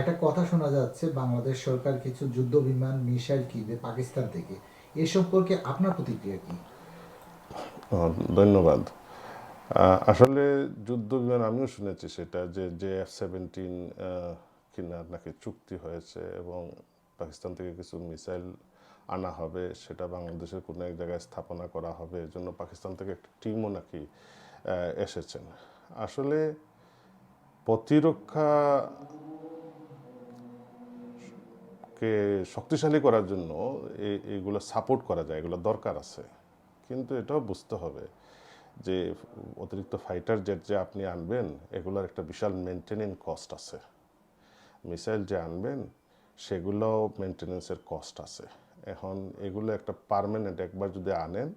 একটা কথা শোনা যাচ্ছে, বাংলাদেশ সরকার কিছু যুদ্ধ বিমান, মিসাইল কিনবে পাকিস্তান থেকে। এ সম্পর্কে আপনার প্রতিক্রিয়া কি? ধন্যবাদ। আসলে যুদ্ধ বিমান, আমিও শুনেছি সেটা যে যে এফ সেভেন্টিন কেনার নাকি চুক্তি হয়েছে এবং পাকিস্তান থেকে কিছু মিসাইল আনা হবে, সেটা বাংলাদেশের কোনো এক জায়গায় স্থাপনা করা হবে এর জন্য পাকিস্তান থেকে একটা টিমও নাকি এসেছেন। আসলে প্রতিরক্ষা কে শক্তিশালী করার জন্য এ- এগুলো সাপোর্ট করা যায়, এগুলো দরকার আছে। কিন্তু এটাও বুঝতে হবে যে অতিরিক্ত ফাইটার জেট যে আপনি আনবেন, এগুলোর একটা বিশাল মেনটেনেন্স কস্ট আছে। মিসাইল যে আনবেন সেগুলো মেনটেনেন্সের কস্ট আছে। এখন এগুলো একটা পার্মানেন্ট একবার যদি আনেন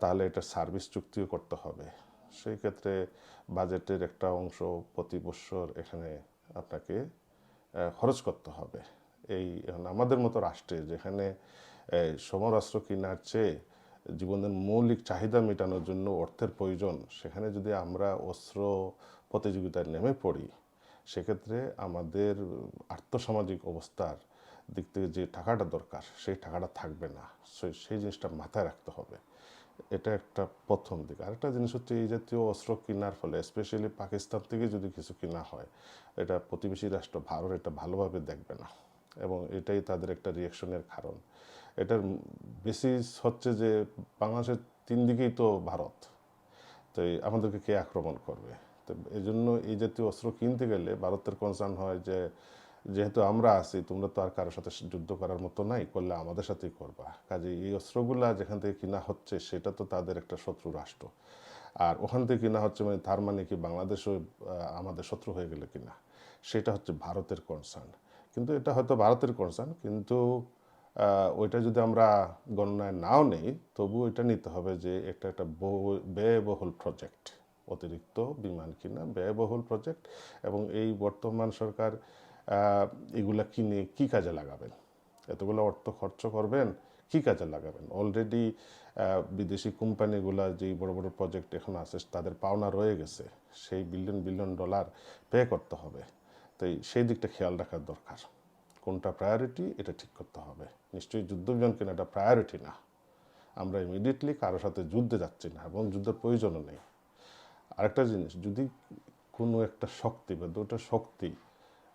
তাহলে এটা সার্ভিস চুক্তিও করতে হবে। সেই ক্ষেত্রে বাজেটের একটা অংশ প্রতি বছর এখানে আপনাকে খরচ করতে হবে। এই আমাদের মতো রাষ্ট্রে যেখানে সমরাস্ত্র কেনার চেয়ে জীবনের মৌলিক চাহিদা মেটানোর জন্য অর্থের প্রয়োজন, সেখানে যদি আমরা অস্ত্র প্রতিযোগিতায় নেমে পড়ি, সেক্ষেত্রে আমাদের আর্থসামাজিক অবস্থার দিক থেকে যে টাকাটা দরকার, সেই টাকাটা থাকবে না। সেই জিনিসটা মাথায় রাখতে হবে। এটা একটা প্রথম দিক। আরেকটা জিনিস হচ্ছে এই জাতীয় অস্ত্র কেনার ফলে স্পেশালি পাকিস্তান থেকে যদি কিছু কেনা হয়, এটা প্রতিবেশী রাষ্ট্র ভারত এটা ভালোভাবে দেখবে না। এবং এটাই তাদের একটা রিয়াকশনের কারণ। এটার বেসিস হচ্ছে যে বাংলাদেশের তিন দিকেই তো ভারত। তো আমাদেরকে কে আক্রমণ করবে? তো এই জন্য এই জাতীয় অস্ত্র কিনতে গেলে ভারতের কনসার্ন হয় যে, যেহেতু আমরা আছি, তোমরা তো আর কারোর সাথে যুদ্ধ করার মতো নাই, করলে আমাদের সাথেই করবা। কাজে এই অস্ত্রগুলা যেখান থেকে কিনা হচ্ছে, সেটা তো তাদের একটা শত্রু রাষ্ট্র। আর ওখান থেকে কিনা হচ্ছে মানে তার মানে কি বাংলাদেশও আমাদের শত্রু হয়ে গেলে কিনা? সেটা হচ্ছে ভারতের কনসার্ন কিন্তু এটা হয়তো ভারতের কনসার্ন কিন্তু ওইটা যদি আমরা গণনায় নাও নেই তবু এটা নিতে হবে যে এটা একটা বহু- ব্যয়বহুল প্রজেক্ট অতিরিক্ত বিমান কিনা, ব্যয়বহুল প্রজেক্ট এবং এই বর্তমান সরকার এগুলা কিনে কি কাজে লাগাবেন? এতগুলো অর্থ খরচ করবেন, কি কাজে লাগাবেন? অলরেডি বিদেশি কোম্পানিগুলা যেই বড় বড় প্রজেক্ট এখন আছে, তাদের পাওনা রয়ে গেছে, সেই বিলিয়ন বিলিয়ন ডলার পে করতে হবে। তাই সেই দিকটা খেয়াল রাখার দরকার। কোনটা প্রায়োরিটি এটা ঠিক করতে হবে। নিশ্চয়ই যুদ্ধ বিমান কেনাটা প্রায়োরিটি না? আমরা ইমিডিয়েটলি কারোর সাথে যুদ্ধে যাচ্ছি না এবং যুদ্ধের প্রয়োজনও নেই। আরেকটা জিনিস, যদি কোনো একটা শক্তি বা দুটো শক্তি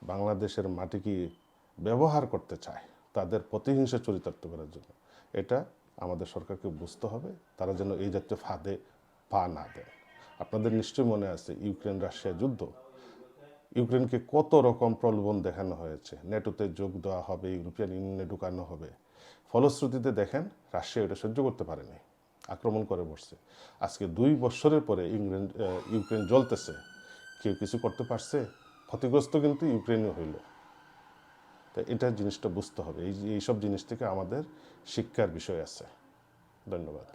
বাংলাদেশের মাটিকে ব্যবহার করতে চায়, তাদের প্রতিহিংসা চরিতার্থ করার জন্য, এটা আমাদের সরকারকে বুঝতে হবে। তারা যেন এই জাতীয় ফাঁদে পা না দেয় আপনাদের নিশ্চয়ই মনে আছে ইউক্রেন রাশিয়া যুদ্ধ ইউক্রেনকে কত রকম প্রলোভন দেখানো হয়েছে? নেটোতে যোগ দেওয়া হবে, ইউরোপিয়ান ইউনিয়নে ঢুকানো হবে। ফলশ্রুতিতে দেখেন, রাশিয়া এটা সহ্য করতে পারেনি, আক্রমণ করে বসছে। আজকে দুই বছরের পরে ইংল্যান্ড ইউক্রেন জ্বলতেছে। কেউ কিছু করতে পারছে? ক্ষতিগ্রস্ত কিন্তু ইউক্রেনই হইল। তো এটা জিনিসটা বুঝতে হবে। এই এইসব জিনিস থেকে আমাদের শিক্ষার বিষয় আছে। ধন্যবাদ।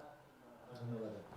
ধন্যবাদ।